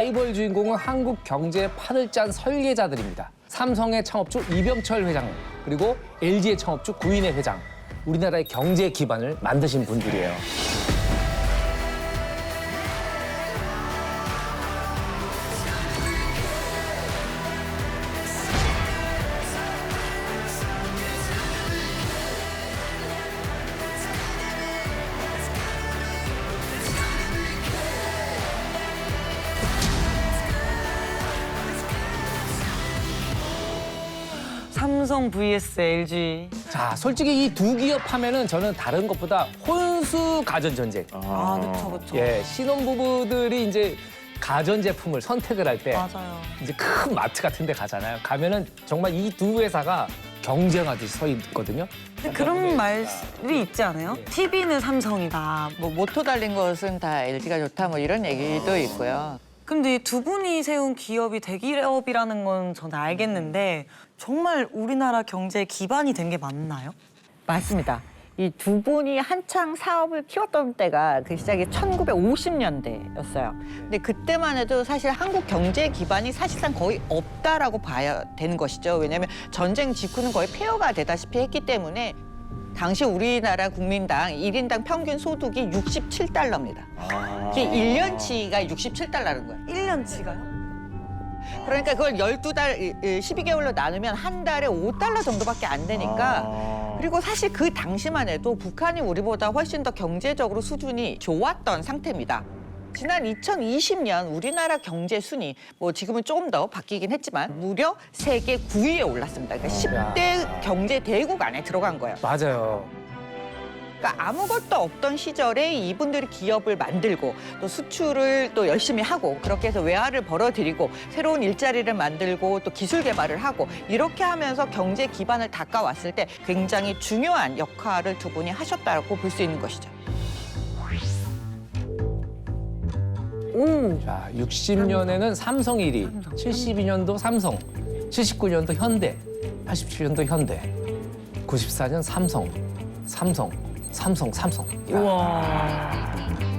라이벌 주인공은 한국 경제의 판을 짠 설계자들입니다. 삼성의 창업주 이병철 회장 그리고 LG의 창업주 구인혜 회장. 우리나라의 경제 기반을 만드신 분들이에요. 삼성 vs LG. 자, 솔직히 이 두 기업 하면은 저는 다른 것보다 혼수 가전 전쟁. 아, 그쵸, 그쵸. 예, 신혼부부들이 이제 가전 제품을 선택을 할 때 맞아요. 이제 큰 마트 같은 데 가잖아요. 가면은 정말 이 두 회사가 경쟁하듯이 서 있거든요. 근데 그런 말이 있지 않아요? TV는 삼성이다. 뭐 모토 달린 것은 다 LG가 좋다 뭐 이런 얘기도 있고요. 근데 이 두 분이 세운 기업이 대기업이라는 건 저는 알겠는데 정말 우리나라 경제의 기반이 된 게 맞나요? 맞습니다. 이 두 분이 한창 사업을 키웠던 때가 그 시작이 1950년대였어요. 근데 그때만 해도 사실 한국 경제 기반이 사실상 거의 없다라고 봐야 되는 것이죠. 왜냐하면 전쟁 직후는 거의 폐허가 되다시피 했기 때문에 당시 우리나라 국민당 일인당 평균 소득이 67달러입니다. 이게 1년치가 67달러라는 거예요. 1년치가요? 그러니까 그걸 12달, 12개월로 나누면 한 달에 5달러 정도밖에 안 되니까. 그리고 사실 그 당시만 해도 북한이 우리보다 훨씬 더 경제적으로 수준이 좋았던 상태입니다. 지난 2020년 우리나라 경제 순위, 뭐 지금은 조금 더 바뀌긴 했지만 무려 세계 9위에 올랐습니다. 그러니까 10대 경제 대국 안에 들어간 거예요. 맞아요. 그러니까 아무것도 없던 시절에 이분들이 기업을 만들고 또 수출을 또 열심히 하고 그렇게 해서 외화를 벌어들이고 새로운 일자리를 만들고 또 기술 개발을 하고 이렇게 하면서 경제 기반을 닦아왔을 때 굉장히 중요한 역할을 두 분이 하셨다고 볼 수 있는 것이죠. 오. 자, 60년에는 삼성 1위, 72년도 삼성, 79년도 현대, 87년도 현대, 94년 삼성, 삼성, 삼성, 삼성. 야, 우와.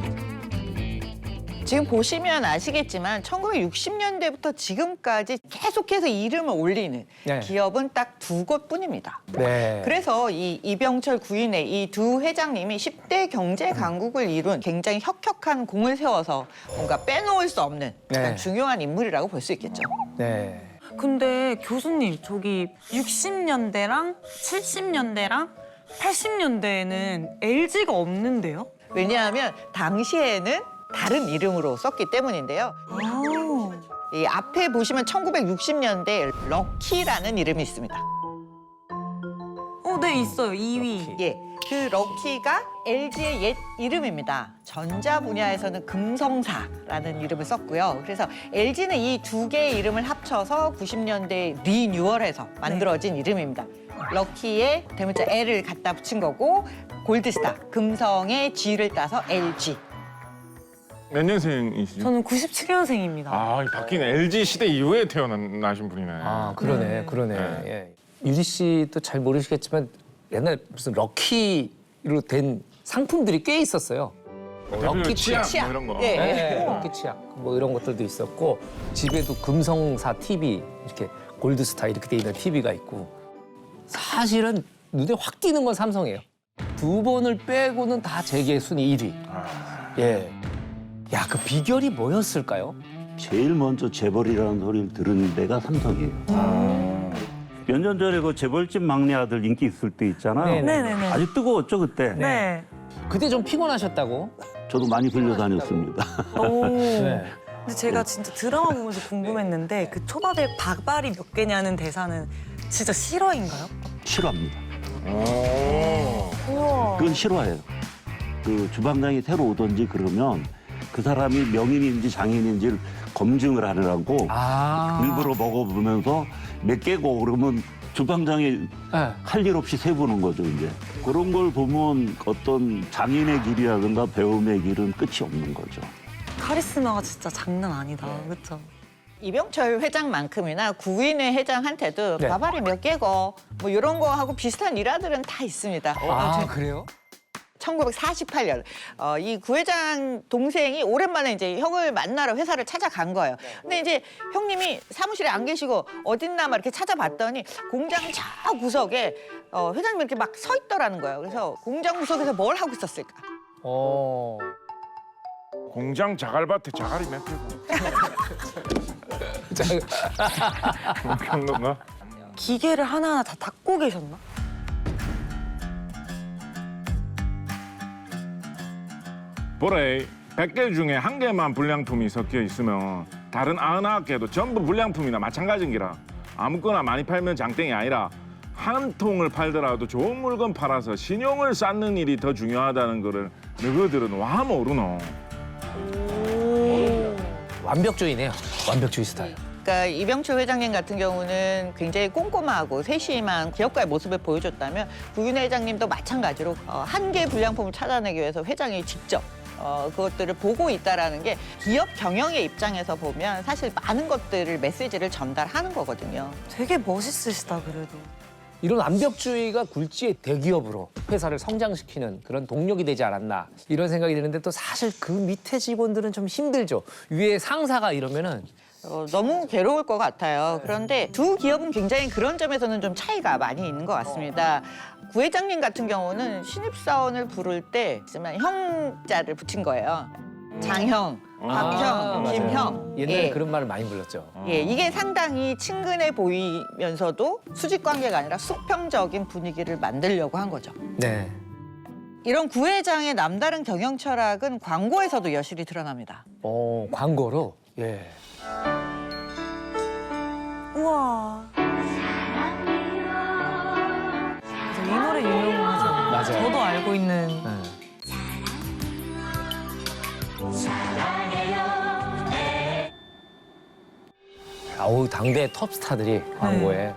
지금 보시면 아시겠지만 1960년대부터 지금까지 계속해서 이름을 올리는 네. 기업은 딱 두 곳뿐입니다. 네. 그래서 이 이병철 구인의 이 두 회장님이 10대 경제 강국을 이룬 굉장히 혁혁한 공을 세워서 뭔가 빼놓을 수 없는 네. 중요한 인물이라고 볼 수 있겠죠. 네. 근데 교수님 저기 60년대랑 70년대랑 80년대에는 LG가 없는데요? 왜냐하면 당시에는 다른 이름으로 썼기 때문인데요. 아. 이 앞에 보시면 1960년대 럭키라는 이름이 있습니다. 어, 네 있어요. 2위. 예, 그 럭키가 LG의 옛 이름입니다. 전자 분야에서는 금성사라는 이름을 썼고요. 그래서 LG는 이 두 개의 이름을 합쳐서 90년대 리뉴얼해서 만들어진 이름입니다. 럭키에 대문자 L을 갖다 붙인 거고 골드스타, 금성의 G를 따서 LG. 몇 년생이시죠? 저는 97년생입니다. 아, 이 바뀐 LG 시대 이후에 태어나신 분이네. 아, 그러네, 네. 그러네. 네. 예. 유리 씨도 잘 모르시겠지만 옛날 무슨 럭키로 된 상품들이 꽤 있었어요. 럭키 치약. 치약 뭐 이런 거. 예. 네, 럭키 치약 뭐 이런 것들도 있었고 집에도 금성사 TV 이렇게 골드스타 이렇게 돼 있는 TV가 있고 사실은 눈에 확 띄는 건 삼성이에요. 두 번을 빼고는 다 재계 순위 1위. 예. 야, 그 비결이 뭐였을까요? 제일 먼저 재벌이라는 소리를 들은 데가 삼성이에요. 몇 년 전에 그 재벌집 막내 아들 인기 있을 때 있잖아요. 네네. 네네네. 아주 뜨거웠죠 그때. 네. 그때 좀 피곤하셨다고? 저도 많이 흘려다녔습니다. 오. 네. 근데 제가 진짜 드라마 보면서 궁금했는데 그 초밥에 밥알이 몇 개냐는 대사는 진짜 실화인가요? 실화입니다. 오. 우와. 그건 실화예요. 그 주방장이 새로 오든지 그러면 그 사람이 명인인지 장인인지를 검증을 하느라고 아. 일부러 먹어보면서 몇 개고 그러면 주방장이 네. 할 일 없이 세보는 거죠 이제. 그런 걸 보면 어떤 장인의 길이라든가 배움의 길은 끝이 없는 거죠. 카리스마가 진짜 장난 아니다. 그렇죠? 이병철 회장만큼이나 구인의 회장한테도 네. 밥알이 몇 개고 뭐 이런 거 하고 비슷한 일화들은 다 있습니다. 아, 그래요? 1948년 어, 이 구회장 동생이 오랜만에 이제 형을 만나러 회사를 찾아간 거예요. 근데 이제 형님이 사무실에 안 계시고 어딨나 막 이렇게 찾아봤더니 공장 저 구석에 어, 회장님이 이렇게 막 서 있더라는 거예요. 그래서 공장 구석에서 뭘 하고 있었을까? 어. 공장 자갈밭에 자갈이 몇 개고. 자, 그런 건가? 기계를 하나하나 다 닦고 계셨나? 보래 100개 중에 한 개만 불량품이 섞여 있으면 다른 99개도 전부 불량품이나 마찬가지인 기라 아무거나 많이 팔면 장땡이 아니라 한 통을 팔더라도 좋은 물건 팔아서 신용을 쌓는 일이 더 중요하다는 거를 너희들은 와 모르노 완벽주의네요. 완벽주의 스타일. 그러니까 이병철 회장님 같은 경우는 굉장히 꼼꼼하고 세심한 기업가의 모습을 보여줬다면 구윤 회장님도 마찬가지로 어, 한 개의 불량품을 찾아내기 위해서 회장이 직접 어, 그것들을 보고 있다라는 게 기업 경영의 입장에서 보면 사실 많은 것들을 메시지를 전달하는 거거든요. 되게 멋있으시다 그래도. 이런 완벽주의가 굴지의 대기업으로 회사를 성장시키는 그런 동력이 되지 않았나 이런 생각이 드는데 또 사실 그 밑에 직원들은 좀 힘들죠. 위에 상사가 이러면은 어, 너무 괴로울 것 같아요. 그런데 두 기업은 굉장히 그런 점에서는 좀 차이가 많이 있는 것 같습니다. 구 회장님 같은 경우는 신입사원을 부를 때 하지만 형자를 붙인 거예요. 장형, 박형, 맞아요. 김형. 옛날에 예. 그런 말을 많이 불렀죠. 예, 이게 상당히 친근해 보이면서도 수직 관계가 아니라 수평적인 분위기를 만들려고 한 거죠. 네. 이런 구 회장의 남다른 경영 철학은 광고에서도 여실히 드러납니다. 어, 광고로 예. 우와. 맞아, 이 노래 유명하잖아요. 맞아요. 저도 알고 있는. 네. 아우 당대 톱스타들이 광고에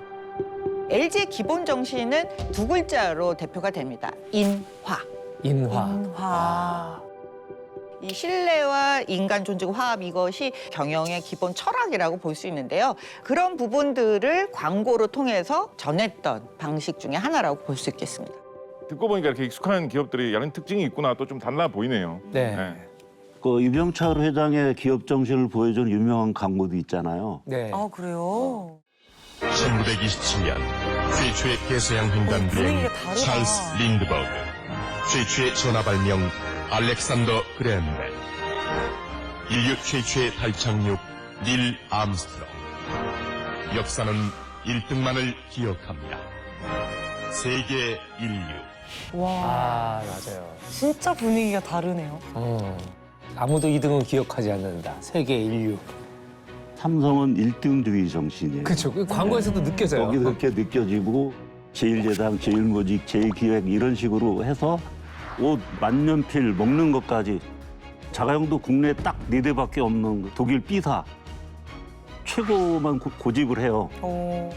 LG의 기본 정신은 두 글자로 대표가 됩니다. 인화. 인화. 화. 이 신뢰와 인간 존중 화합 이것이 경영의 기본 철학이라고 볼 수 있는데요. 그런 부분들을 광고로 통해서 전했던 방식 중에 하나라고 볼 수 있겠습니다. 듣고 보니까 이렇게 익숙한 기업들이 이런 특징이 있구나 또 좀 달라 보이네요 네. 네. 그 이병철 회장의 기업 정신을 보여준 유명한 광고도 있잖아요. 네. 아 그래요? 1927년 최초의 대서양 횡단 어, 비행 다르다. 찰스 린드버그 최초의 전화 발명 알렉산더 그랜벨 인류 최초의 달 착륙 닐 암스트롱 역사는 1등만을 기억합니다 세계 인류 와. 아 맞아요. 진짜 분위기가 다르네요. 어. 아무도 2등은 기억하지 않는다. 세계 인류. 삼성은 일등주의 정신이에요. 그렇죠. 그 광고에서도 느껴져요. 거기서 이렇게 느껴지고 제일제당, 제일모직, 제일기획 이런 식으로 해서 옷 만년필 먹는 것까지 자가용도 국내에 딱 네 대밖에 없는 독일 B사 최고만 고- 고집을 해요. 오.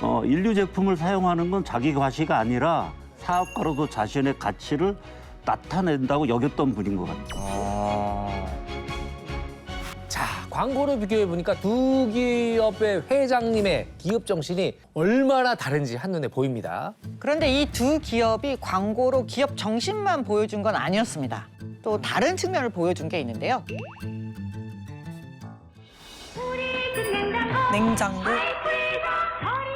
어, 인류 제품을 사용하는 건 자기 과시가 아니라 사업가로도 자신의 가치를 나타낸다고 여겼던 분인 것 같아요. 자, 광고를 비교해 보니까 두 기업의 회장님의 기업 정신이 얼마나 다른지 한눈에 보입니다. 그런데 이 두 기업이 광고로 기업 정신만 보여준 건 아니었습니다. 또 다른 측면을 보여준 게 있는데요. 냉장고.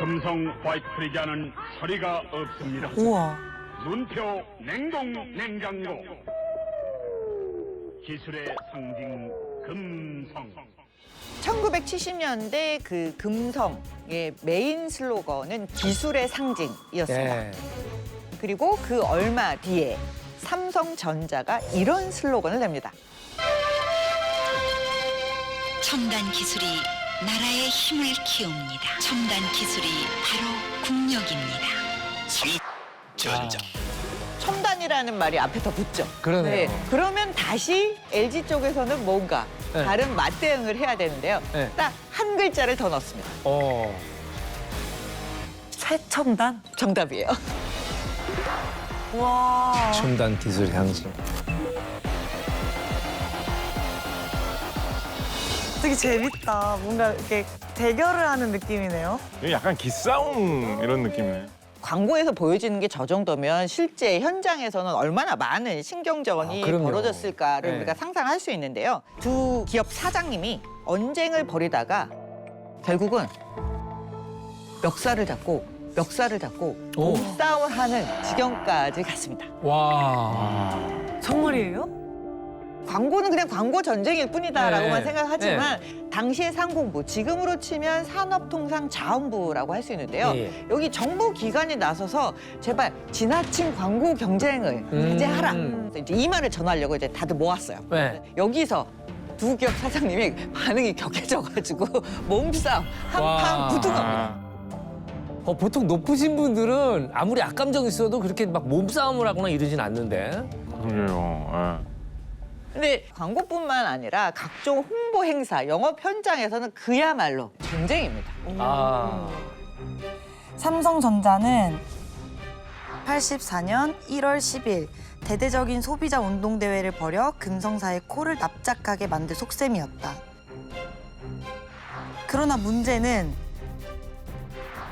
금성 화이트 프리자는 서리가 없습니다. 우와. 눈표 냉동 냉장고 기술의 상징 금성 1970년대 그 금성의 메인 슬로건은 기술의 상징이었습니다. 네. 그리고 그 얼마 뒤에 삼성전자가 이런 슬로건을 냅니다. 첨단 기술이 나라의 힘을 키웁니다. 첨단 기술이 바로 국력입니다. 전자 첨단이라는 말이 앞에 더 붙죠. 그러네요. 그러면 다시 LG 쪽에서는 뭔가 네. 다른 맞대응을 해야 되는데요. 네. 딱 한 글자를 더 넣습니다. 어. 최첨단. 정답이에요. 와. 첨단 기술 향진. 되게 재밌다. 뭔가 이렇게 대결을 하는 느낌이네요. 이거 약간 기싸움 이런 느낌이네 광고에서 보여지는 게 저 정도면 실제 현장에서는 얼마나 많은 신경전이 아, 그럼요. 벌어졌을까를 네. 우리가 상상할 수 있는데요. 두 기업 사장님이 언쟁을 벌이다가 결국은 멱살을 잡고 멱살을 잡고 오. 몸싸움을 하는 지경까지 갔습니다. 와. 정말이에요? 광고는 그냥 광고 전쟁일 뿐이다라고만 네. 생각하지만 당시의 상공부, 지금으로 치면 산업통상 자원부라고 할 수 있는데요. 예. 여기 정부 기관이 나서서 제발 지나친 광고 경쟁을 음. 해제하라. 그래서 이제 이 말을 전하려고 이제 다들 모았어요. 네. 여기서 두 기업 사장님이 반응이 격해져가지고 몸싸움 와. 한판 부둥합니다. 어, 보통 높으신 분들은 아무리 악감정 있어도 그렇게 막 몸싸움을 하거나 이러진 않는데. 그러게요. 예. 근데 광고뿐만 아니라 각종 홍보 행사, 영업 현장에서는 그야말로 전쟁입니다. 아. 삼성전자는 84년 1월 10일 대대적인 소비자 운동 대회를 벌여 금성사의 코를 납작하게 만들 속셈이었다. 그러나 문제는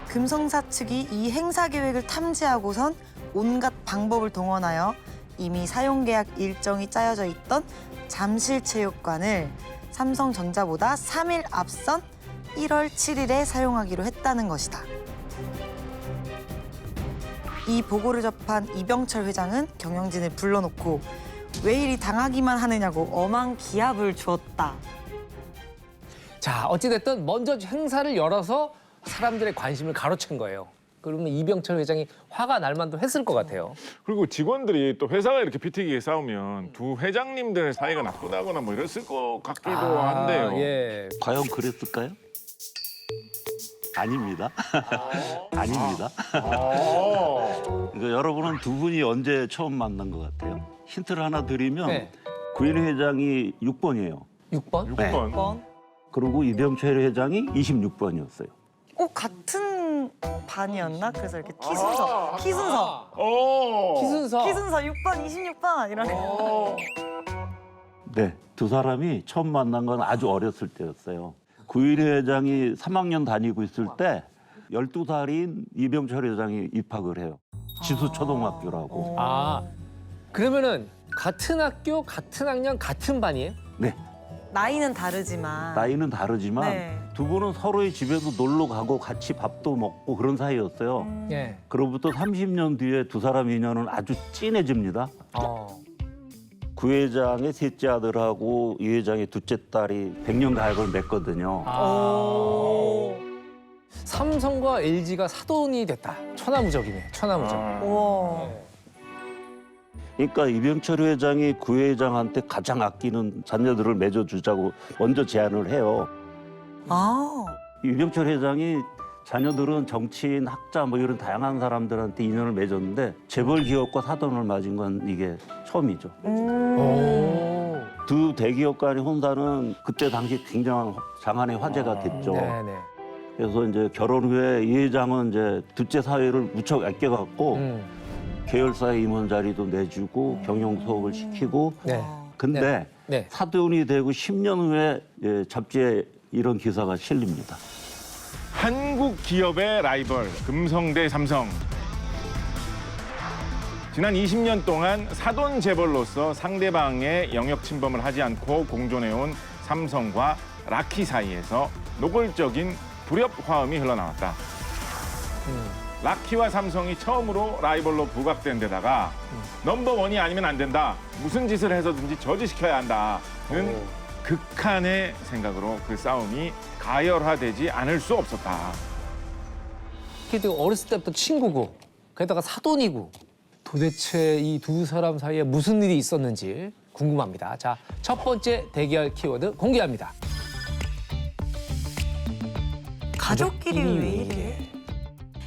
금성사 측이 이 행사 계획을 탐지하고선 온갖 방법을 동원하여 이미 사용 계약 일정이 짜여져 있던 잠실체육관을 삼성전자보다 3일 앞선 1월 7일에 사용하기로 했다는 것이다. 이 보고를 접한 이병철 회장은 경영진을 불러놓고 왜 이리 당하기만 하느냐고 엄한 기합을 주었다. 자, 어찌됐든 먼저 행사를 열어서 사람들의 관심을 가로챈 거예요. 그러면 이병철 회장이 화가 날 만도 했을 것 같아요. 그리고 직원들이 또 회사가 이렇게 피튀기게 싸우면 두 회장님들 사이가 나쁘다거나 뭐 이랬을 것 같기도 한데요. 예. 과연 그랬을까요? 아닙니다. 아닙니다. 그러니까 여러분은 두 분이 언제 처음 만난 것 같아요? 힌트를 하나 드리면 네. 구인 회장이 6번이에요. 6번? 6번. 번. 그리고 이병철 회장이 26번이었어요. 어 같은 반이었나? 그래서 이렇게 키 순서, 키 순서, 오. 기순서. 키 순서 6번, 26번 이런. 네, 두 사람이 처음 만난 건 아주 어렸을 때였어요. 구인 회장이 3학년 다니고 있을 때 12살인 이병철 회장이 입학을 해요. 지수 초등학교라고. 아. 그러면은 같은 학교, 같은 학년, 같은 반이에요? 네, 나이는 다르지만. 나이는 다르지만 네. 두 분은 서로의 집에도 놀러 가고 같이 밥도 먹고 그런 사이였어요. 음. 예. 그로부터 30년 뒤에 두 사람 인연은 아주 진해집니다. 어. 구 회장의 셋째 아들하고 이 회장의 둘째 딸이 백년 가약을 맺거든요. 아. 삼성과 LG가 사돈이 됐다. 천하무적이네. 천하무적. 아. 우와. 그러니까 이병철 회장이 구 회장한테 가장 아끼는 자녀들을 맺어주자고 먼저 제안을 해요. 아. 이병철 회장이 자녀들은 정치인, 학자 뭐 이런 다양한 사람들한테 인연을 맺었는데 재벌 기업과 사돈을 맞은 건 이게 처음이죠. 음. 오. 두 대기업 간의 혼사는 그때 당시 굉장한 장안의 화제가 됐죠. 네네. 그래서 이제 결혼 후에 이 회장은 이제 둘째 사회를 무척 아껴갖고 음. 계열사의 임원 자리도 내주고 경영 수업을 시키고 네. 근데 네. 사돈이 되고 10년 후에 예, 잡지에 이런 기사가 실립니다. 한국 기업의 라이벌 금성대 삼성. 지난 20년 동안 사돈 재벌로서 상대방의 영역 침범을 하지 않고 공존해온 삼성과 라키 사이에서 노골적인 불협 화음이 흘러나왔다. 음. 라키와 삼성이 처음으로 라이벌로 부각된 데다가 넘버 원이 아니면 안 된다. 무슨 짓을 해서든지 저지시켜야 한다는 오. 극한의 생각으로 그 싸움이 가열화되지 않을 수 없었다. 그래도 어렸을 때부터 친구고 게다가 사돈이고 도대체 이 두 사람 사이에 무슨 일이 있었는지 궁금합니다. 자, 첫 번째 대결 키워드 공개합니다. 가족끼리 왜 이래?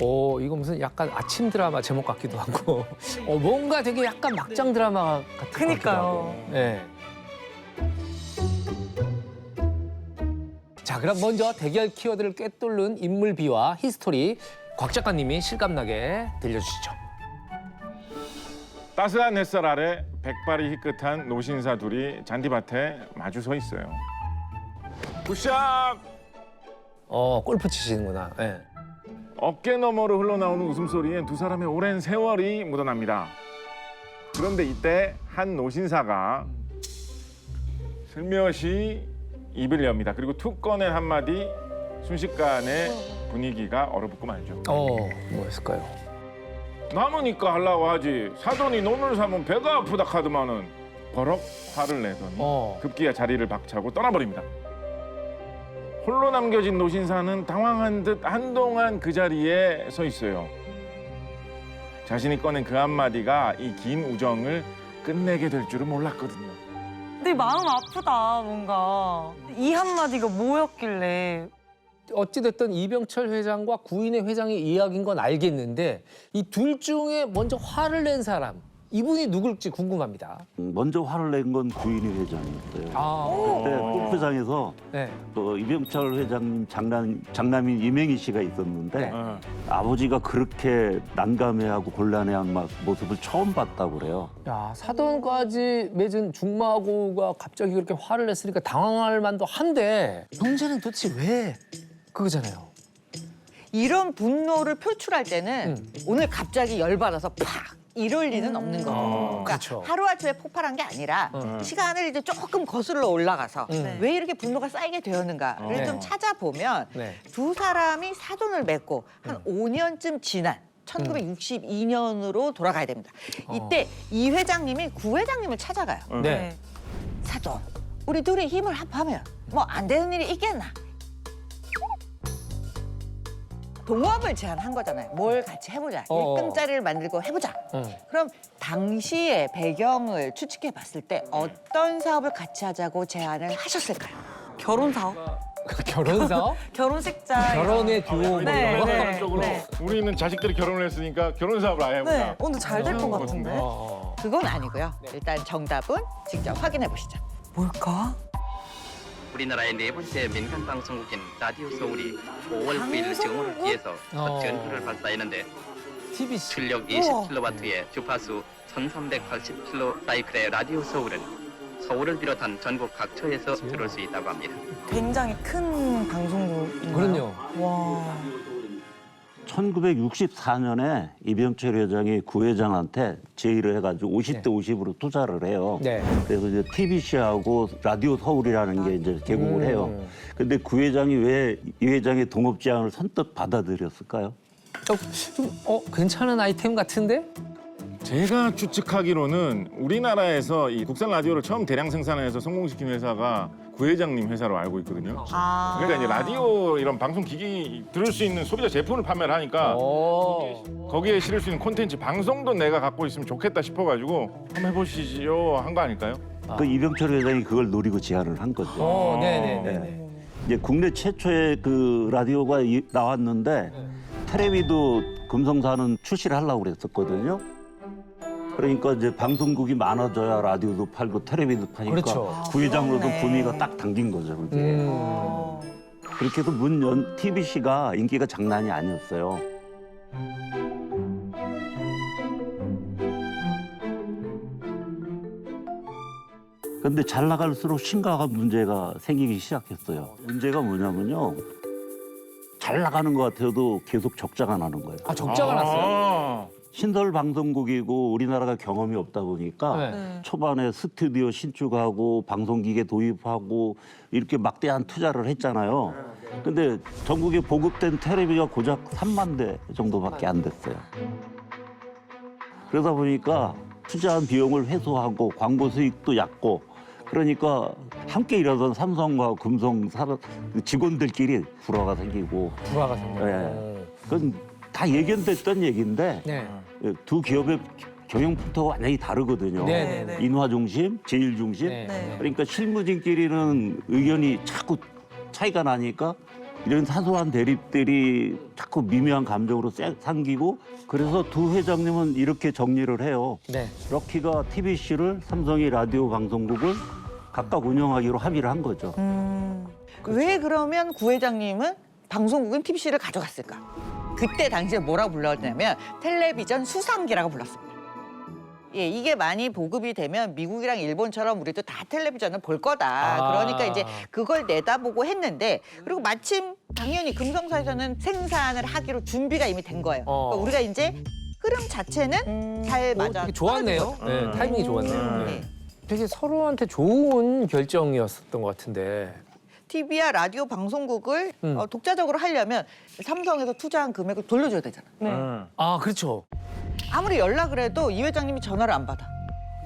어, 이거 무슨 약간 아침 드라마 제목 같기도 하고, 어, 뭔가 되게 약간 막장 드라마 같은 것 같기도 그니까요. 하고. 네. 자, 그럼 먼저 대결 키워드를 꿰뚫는 인물 비와 히스토리 곽 작가님이 실감나게 들려주시죠. 따스한 햇살 아래 백발이 희끗한 노신사 둘이 잔디밭에 마주 서 있어요. 굿샷! 어, 골프 치시는구나. 네. 어깨 너머로 흘러나오는 웃음소리엔 두 사람의 오랜 세월이 묻어납니다. 그런데 이때 한 노신사가 슬며시 입을 엽니다. 그리고 툭 꺼낸 한마디 순식간에 분위기가 얼어붙고 말죠. 어, 뭐였을까요? 남으니까 하려고 하지 사돈이 논을 사면 배가 아프다 카드만은 버럭 화를 내더니 어. 급기야 자리를 박차고 떠나버립니다. 홀로 남겨진 노신사는 당황한 듯 한동안 그 자리에 서 있어요. 자신이 꺼낸 그 한마디가 이 긴 우정을 끝내게 될 줄은 몰랐거든요. 근데 마음 아프다 뭔가. 이 한마디가 뭐였길래? 어찌됐든 이병철 회장과 구인의 회장의 이야기인 건 알겠는데 이 둘 중에 먼저 화를 낸 사람 이분이 누굴지 궁금합니다. 먼저 화를 낸 건 구인희 회장이었어요. 아, 그때 골프장에서 네. 그 이병철 회장님 장남 장남인 이명희 씨가 있었는데 네. 어. 아버지가 그렇게 난감해하고 곤란해한 막 모습을 처음 봤다고 그래요. 야 사돈까지 맺은 중마고가 갑자기 그렇게 화를 냈으니까 당황할 만도 한데 형제는 도대체 왜 그거잖아요. 이런 분노를 표출할 때는 음. 오늘 갑자기 열받아서 팍 이럴 리는 없는 거예요. 어, 그러니까 그렇죠. 하루아침에 폭발한 게 아니라 음. 시간을 이제 조금 거슬러 올라가서 음. 왜 이렇게 분노가 쌓이게 되었는가를 네. 좀 찾아보면 네. 두 사람이 사돈을 맺고 한 음. 5년쯤 지난 1962년으로 돌아가야 됩니다. 이때 이 회장님이 구 회장님을 찾아가요. 네. 사돈, 우리 둘이 힘을 합하면 뭐 안 되는 일이 있겠나? 동업을 제안한 거잖아요. 뭘 같이 해보자. 어. 일등짜리를 만들고 해보자. 응. 그럼 당시의 배경을 추측해 봤을 때 어떤 사업을 같이 하자고 제안을 하셨을까요? 결혼 사업? 결혼 사업? 결혼식장 결혼의 듀오 뭐 네, 이런 거? 네. 쪽으로 우리는 자식들이 결혼을 했으니까 결혼 사업을 아예 해보자. 네 오늘 잘 될 것 같은데 어, 어. 그건 아니고요. 일단 정답은 직접 확인해 보시죠. 뭘까? 우리나라의 네 번째 민간 방송국인 라디오 서울이 5월 9일 정오를 기해서 어. 첫 전파를 발사했는데 TBC. 출력 20kW의 주파수 1380km 사이클의 라디오 서울은 서울을 비롯한 전국 각처에서 들을 수 있다고 합니다. 굉장히 큰 방송국인가요? 그럼요. 와 1964년에 이병철 회장이 구 회장한테 제의를 해가지고 50대 50으로 투자를 해요. 네. 그래서 이제 TBC하고 라디오 서울이라는 게 이제 개국을 음. 해요. 근데 구 회장이 왜 이 회장의 동업 제안을 선뜻 받아들였을까요? 좀, 좀, 어, 괜찮은 아이템 같은데? 제가 추측하기로는 우리나라에서 이 국산 라디오를 처음 대량 생산해서 성공시킨 회사가 구 회장님 회사로 알고 있거든요. 아. 그러니까 이제 라디오 이런 방송 기기 들을 수 있는 소비자 제품을 판매를 하니까 어. 거기에 실을 수 있는 콘텐츠 방송도 내가 갖고 있으면 좋겠다 싶어가지고 한번 해보시죠 한거 아닐까요? 그 이병철 회장이 그걸 노리고 제안을 한 거죠. 어, 네네네. 네. 네. 이제 국내 최초의 그 라디오가 이- 나왔는데 테레비도 금성사는 출시를 하려고 그랬었거든요. 그러니까 이제 방송국이 많아져야 라디오도 팔고 테레비도 파니까 그렇죠. 부회장으로도 그러네. 구미가 딱 당긴 거죠. 그게. 음. 어. 그렇게 해서 문연 TBC가 인기가 장난이 아니었어요. 근데 잘 나갈수록 심각한 문제가 생기기 시작했어요. 문제가 뭐냐면요. 잘 나가는 것 같아도 계속 적자가 나는 거예요. 아, 적자가 났어요? 아, 신설 방송국이고 우리나라가 경험이 없다 보니까 네. 네. 초반에 스튜디오 신축하고 방송기계 도입하고 이렇게 막대한 투자를 했잖아요. 근데 전국에 보급된 텔레비가 고작 3만 대 정도밖에 안 됐어요. 그러다 보니까 투자한 비용을 회수하고 광고 수익도 얕고 그러니까 함께 일하던 삼성과 금성 사- 직원들끼리 불화가 생기고 불화가 생겨요. 네. 그건 다 예견됐던 얘기인데 네. 두 기업의 경영 풍토가 완전히 다르거든요. 네, 네, 네. 인화 중심, 제일 중심. 네. 네. 그러니까 실무진끼리는 의견이 자꾸 차이가 나니까 이런 사소한 대립들이 자꾸 미묘한 감정으로 세- 생기고 그래서 두 회장님은 이렇게 정리를 해요. 네. 럭키가 TBC를 삼성이 라디오 방송국을 각각 운영하기로 합의를 한 거죠. 음. 왜 그러면 구 회장님은 방송국은 TBC를 가져갔을까? 그때 당시에 뭐라고 불렀냐면 텔레비전 수상기라고 불렀습니다. 예, 이게 많이 보급이 되면 미국이랑 일본처럼 우리도 다 텔레비전을 볼 거다. 아. 그러니까 이제 그걸 내다보고 했는데 그리고 마침 당연히 금성사에서는 생산을 하기로 준비가 이미 된 거예요. 어. 그러니까 우리가 이제 흐름 자체는 잘 오, 맞아. 되게 좋았네요. 네, 음. 타이밍이 좋았네요. 음. 네. 되게 서로한테 좋은 결정이었었던 것 같은데. TV와 라디오 방송국을 음. 어, 독자적으로 하려면 삼성에서 투자한 금액을 돌려줘야 되잖아. 음. 아 그렇죠. 아무리 연락을 해도 이 회장님이 전화를 안 받아.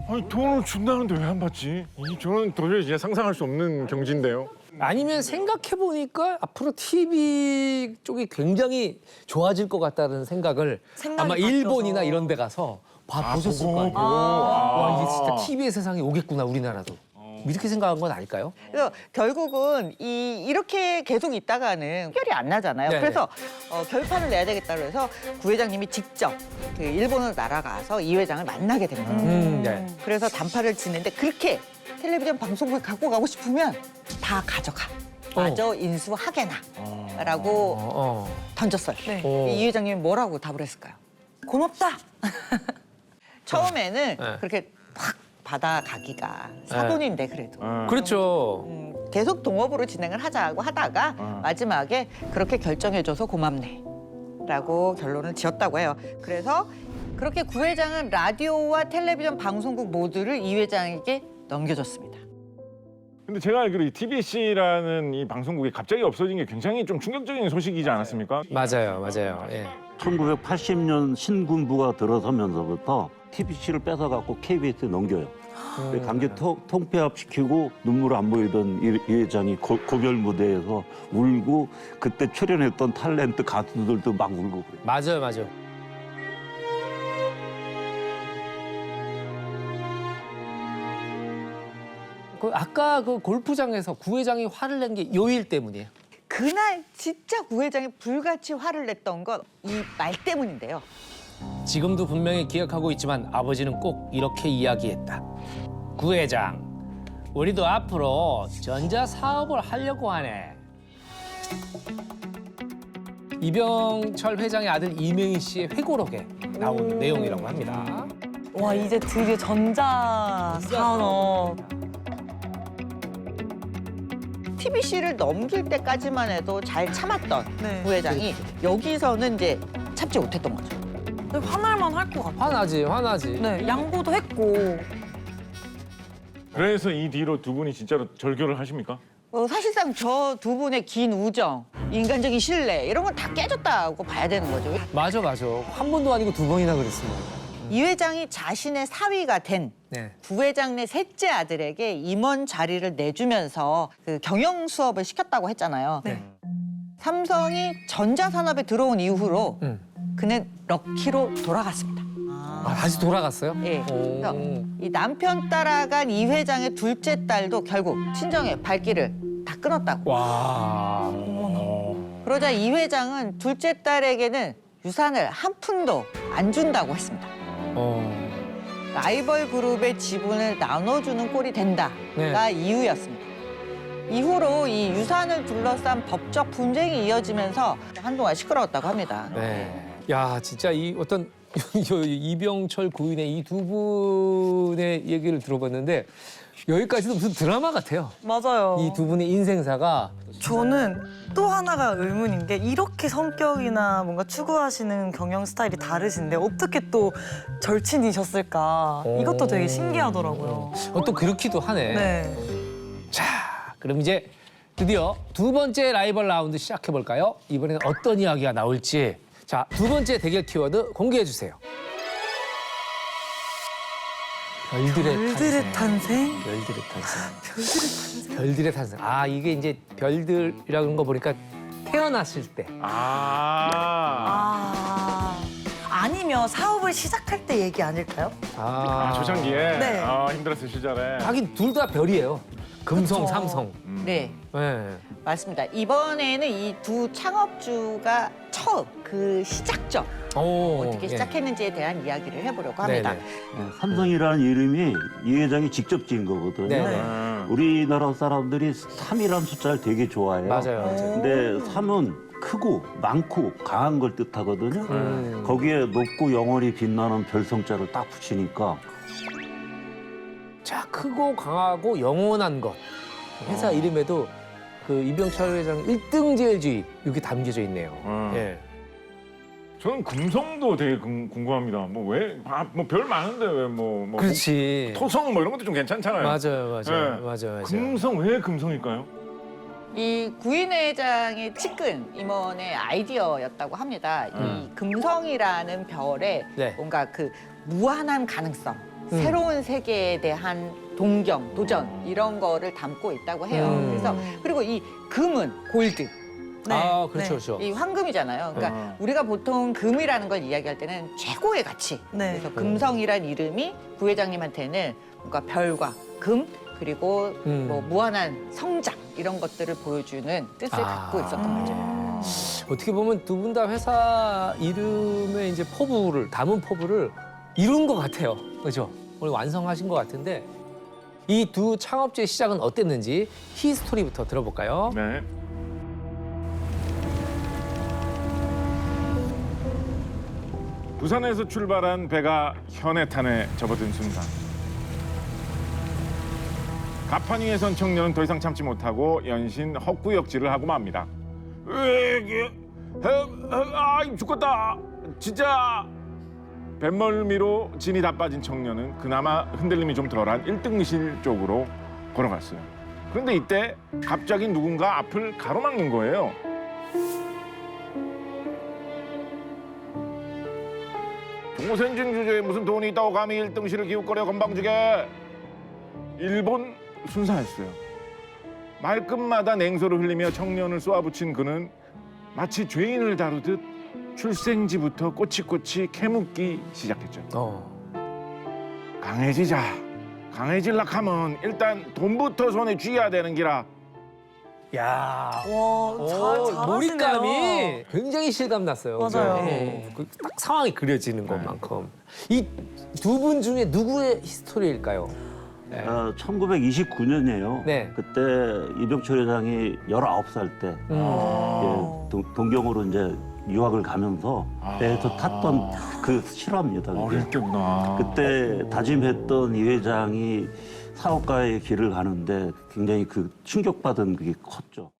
아니 돈을 준다는데 왜 안 받지? 이 저는 도저히 진짜 상상할 수 없는 경지인데요. 아니면 생각해 보니까 앞으로 TV 쪽이 굉장히 좋아질 것 같다는 생각을 생각이 아마 바뀌어서. 일본이나 이런 데 가서 봐 보셨을 거 아니에요. 보고. 와 아. 이게 진짜 TV의 세상이 오겠구나 우리나라도. 이렇게 생각한 건 아닐까요? 그래서 결국은 이 이렇게 계속 있다가는 해결이 안 나잖아요. 네네. 그래서 어, 결판을 내야 되겠다 그래서 구회장님이 직접 그 일본으로 날아가서 이 회장을 만나게 됩니다. 음, 네. 그래서 단파를 치는데 그렇게 텔레비전 방송국을 갖고 가고 싶으면 다 가져가. 마저 인수하게나 라고 어, 어. 던졌어요. 네. 오. 이 회장님이 뭐라고 답을 했을까요? 고맙다. 처음에는 네. 그렇게 확 받아가기가 사돈인데 그래도 그렇죠. 음, 계속 동업으로 진행을 하자고 하다가 어. 마지막에 그렇게 결정해줘서 고맙네 라고 결론을 지었다고 해요. 그래서 그렇게 구 회장은 라디오와 텔레비전 방송국 모두를 이 회장에게 넘겨줬습니다. 근데 제가 알기로 이 TBC라는 이 방송국이 갑자기 없어진 게 굉장히 좀 충격적인 소식이지 않았습니까? 맞아요, 맞아요. 예. 1980년 신군부가 들어서면서부터 TBC를 뺏어갖고 KBS에 넘겨요. 음. 강제 통, 통폐합시키고 눈물 안 보이던 이, 이 회장이 고, 고별 무대에서 울고 그때 출연했던 탤런트 가수들도 막 울고 그래요. 맞아요, 맞아요. 그 아까 그 골프장에서 구 회장이 화를 낸 게 요일 때문이에요. 그날 진짜 구 회장이 불같이 화를 냈던 건 이 말 때문인데요. 지금도 분명히 기억하고 있지만 아버지는 꼭 이렇게 이야기했다. 구 회장, 우리도 앞으로 전자 사업을 하려고 하네. 이병철 회장의 아들 이명희 씨의 회고록에 나온 내용이라고 합니다. 와 이제 드디어 전자 산업. TBC를 넘길 때까지만 해도 잘 참았던 네. 구 회장이 여기서는 이제 참지 못했던 거죠. 근데 화날만 할 것 같아. 화나지, 화나지. 네, 양보도 했고. 그래서 이 뒤로 두 분이 진짜로 절교를 하십니까? 어, 사실상 저 두 분의 긴 우정, 인간적인 신뢰 이런 건 다 깨졌다고 봐야 되는 거죠. 맞아, 맞아. 한 번도 아니고 두 번이나 그랬습니다. 이 회장이 자신의 사위가 된 네. 부회장 내 셋째 아들에게 임원 자리를 내주면서 그 경영 수업을 시켰다고 했잖아요. 네. 삼성이 전자산업에 들어온 이후로 음. 그는 럭키로 돌아갔습니다. 아, 다시 돌아갔어요? 예. 오. 그래서 이 남편 따라간 이 회장의 둘째 딸도 결국 친정의 발길을 다 끊었다고. 와. 그러자 이 회장은 둘째 딸에게는 유산을 한 푼도 안 준다고 했습니다. 어. 라이벌 그룹의 지분을 나눠주는 꼴이 된다가 네. 이유였습니다. 이후로 이 유산을 둘러싼 법적 분쟁이 이어지면서 한동안 시끄러웠다고 합니다. 네. 야, 진짜 이 어떤 이병철 구인의 이 두 분의 얘기를 들어봤는데 여기까지도 무슨 드라마 같아요. 맞아요. 이 두 분의 인생사가 저는 또 하나가 의문인 게 이렇게 성격이나 뭔가 추구하시는 경영 스타일이 다르신데 어떻게 또 절친이셨을까? 이것도 되게 신기하더라고요. 어, 또 그렇기도 하네. 네. 자, 그럼 이제 드디어 두 번째 라이벌 라운드 시작해 볼까요? 이번에는 어떤 이야기가 나올지. 자, 두 번째 대결 키워드 공개해 주세요. 별들의, 별들의 탄생? 별들의 탄생. 별들의 탄생. 아, 이게 이제 별들이라는 거 보니까 태어났을 때. 아. 아. 아니면 사업을 시작할 때 얘기 아닐까요? 아, 초창기에 네. 아, 힘들었을 시절에 하긴 둘 다 별이에요. 금성, 그쵸. 삼성. 네, 네. 맞습니다. 이번에는 이 두 창업주가 처음 그 시작점 오, 어떻게 예. 시작했는지에 대한 이야기를 해보려고 합니다. 네네. 예, 삼성이라는 이름이 이 회장이 직접 지은 거거든요. 네네. 음. 우리나라 사람들이 삼이라는 숫자를 되게 좋아해요. 맞아요. 맞아요. 근데 삼은 크고 많고 강한 걸 뜻하거든요. 음. 거기에 높고 영원히 빛나는 별성자를 딱 붙이니까 자 크고 강하고 영원한 것 회사 이름에도 그 이병철 회장 일등 제일주의 이렇게 담겨져 있네요. 음. 예. 저는 금성도 되게 궁- 궁금합니다. 뭐왜뭐별 많은데 왜 뭐 뭐 그렇지. 토성 뭐 이런 것도 좀 괜찮잖아요. 맞아요, 맞아요, 네. 맞아요, 맞아요. 금성 왜 금성일까요? 이 구인회장의 측근 임원의 아이디어였다고 합니다. 이 금성이라는 별에 네. 뭔가 그 무한한 가능성, 음. 새로운 세계에 대한 동경, 도전 이런 거를 담고 있다고 해요. 음. 그래서 그리고 이 금은 골드, 네, 아, 그렇죠, 네. 그렇죠. 이 황금이잖아요. 그러니까 어. 우리가 보통 금이라는 걸 이야기할 때는 최고의 가치. 네. 그래서 금성이란 이름이 부회장님한테는 뭔가 별과 금 그리고 음. 뭐 무한한 성장 이런 것들을 보여주는 뜻을 아. 갖고 있었던 거죠. 어떻게 보면 두 분 다 회사 이름의 이제 포부를 담은 포부를 이룬 것 같아요. 그렇죠? 오늘 완성하신 것 같은데 이 두 창업주의 시작은 어땠는지 히스토리부터 들어볼까요? 네. 부산에서 출발한 배가 현해탄에 접어든 순간 가판 위에 선 청년은 더 이상 참지 못하고 연신 헛구역질을 하고 맙니다. 어, 아 죽겠다. 진짜 뱃멀미로 진이 다 빠진 청년은 그나마 흔들림이 좀 덜한 일등실 쪽으로 걸어갔어요. 그런데 이때 갑자기 누군가 앞을 가로막는 거예요. 동생진 주제에 무슨 돈이 있다고 감히 일등실을 기웃거려 건방지게 일본 순사였어요. 말끝마다 냉소를 흘리며 청년을 쏘아붙인 그는 마치 죄인을 다루듯 출생지부터 꼬치꼬치 캐묻기 시작했죠. 어. 강해지자. 강해질라 하면 일단 돈부터 손에 쥐어야 되는 기라. 야. 와, 잘, 오, 잘하시네요. 몰입감이 굉장히 실감 났어요. 맞아요. 네. 그딱 상황이 그려지는 것만큼. 이 두 분 중에 누구의 히스토리일까요? 네. 어, 1929년이에요. 네. 그때 이병철 회장이 19살 때 음. 예, 동, 동경으로 이제 유학을 가면서 배에서 탔던 그 실화입니다. 그게. 어릴 때구나. 그때 다짐했던 이 회장이 사업가의 길을 가는데 굉장히 그 충격받은 그게 컸죠.